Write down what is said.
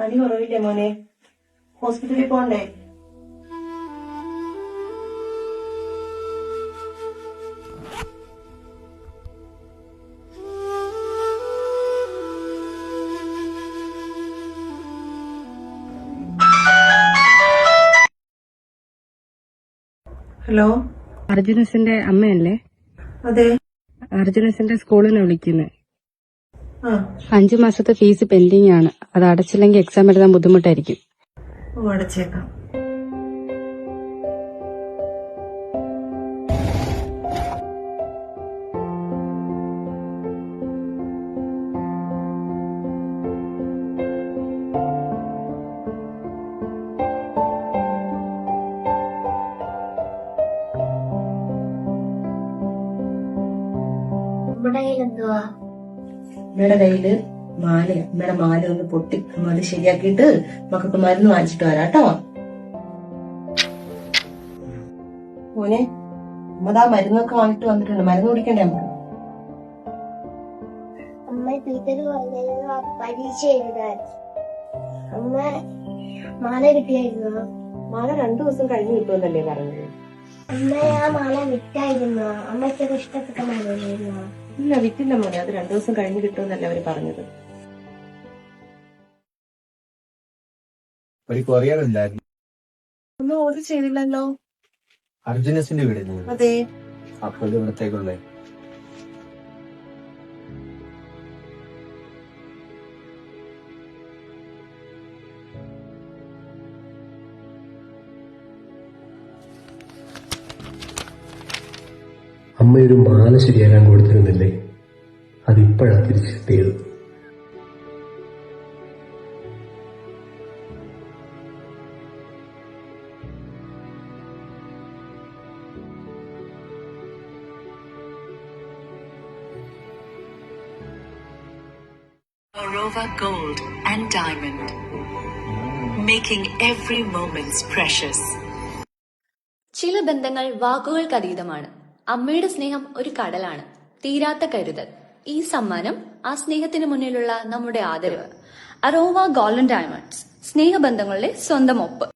പനി കുറവില്ലേ മോനെ? ഹോസ്പിറ്റലിൽ പോണ്ടേ? ഹലോ? അർജുനസിന്റെ അമ്മയല്ലേ? അതെ. അർജുനസിന്റെ സ്കൂളിനെ വിളിക്കുന്നേ. വിളിക്കുന്നത് അഞ്ചു മാസത്തെ ഫീസ് പെൻഡിങ് ആണ്. അത് അടച്ചില്ലെങ്കിൽ എക്സാം എഴുതാൻ ബുദ്ധിമുട്ടായിരിക്കും. അടച്ചേക്കാം. നമ്മുടെ കയ്യിൽ എന്തുവാ അമ്മയുടെ കയ്യിൽ മാല അമ്മയുടെ മാല ഒന്ന് പൊട്ടി അമ്മ അത് ശരിയാക്കിയിട്ട് മക്കൾക്ക് മരുന്ന് വാങ്ങിച്ചിട്ട് വരാം കേട്ടോ. മോനെ അമ്മതാ മരുന്നൊക്കെ വാങ്ങിട്ട് വന്നിട്ടുണ്ട്. മരുന്ന് കുടിക്കണ്ടേ നമുക്ക്? അമ്മ ടീച്ചർ പറഞ്ഞിരുന്നു പരീക്ഷ എഴുതാൻ. അമ്മ മാല കിട്ടിയായിരുന്നു? മാല രണ്ടു ദിവസം കഴിഞ്ഞ് കിട്ടുമെന്നല്ലേ പറഞ്ഞത്? അമ്മ ആ മാല വിറ്റായിരുന്നു? അമ്മയ്ക്കൊക്കെ ഇഷ്ടപ്പെട്ട മാലയായിരുന്നു ഇല്ല വിറ്റില്ല മോനെ. അത് രണ്ടു ദിവസം കഴിഞ്ഞ് കിട്ടുമെന്നല്ല അവർ പറഞ്ഞത്. ഒരു കൊറിയർ ഉണ്ടായിരുന്നു. ഒന്നും ഓർഡർ ചെയ്തില്ലല്ലോ. അർജുനസിന്റെ വീട് അതെ. അപ്പോൾ ഇവിടത്തേക്കുള്ളേ. അമ്മയൊരു മാല ശരിയാക്കാൻ കൊടുത്തിരുന്നില്ലേ? അതിപ്പോഴാ തിരിച്ചെത്തിയത്. Gold and Diamond, making every moment precious. ചില ബന്ധങ്ങൾ വാക്കുകൾക്കതീതമാണ്. അമ്മയുടെ സ്നേഹം ഒരു കടലാണ് തീരാത്ത കരുതൽ. ഈ സമ്മാനം ആ സ്നേഹത്തിന് മുന്നിലുള്ള നമ്മുടെ ആദരവ്. അറോവ ഗോൾഡൻ ഡയമണ്ട്സ് സ്നേഹബന്ധങ്ങളുടെ സ്വന്തം ഒപ്പ്.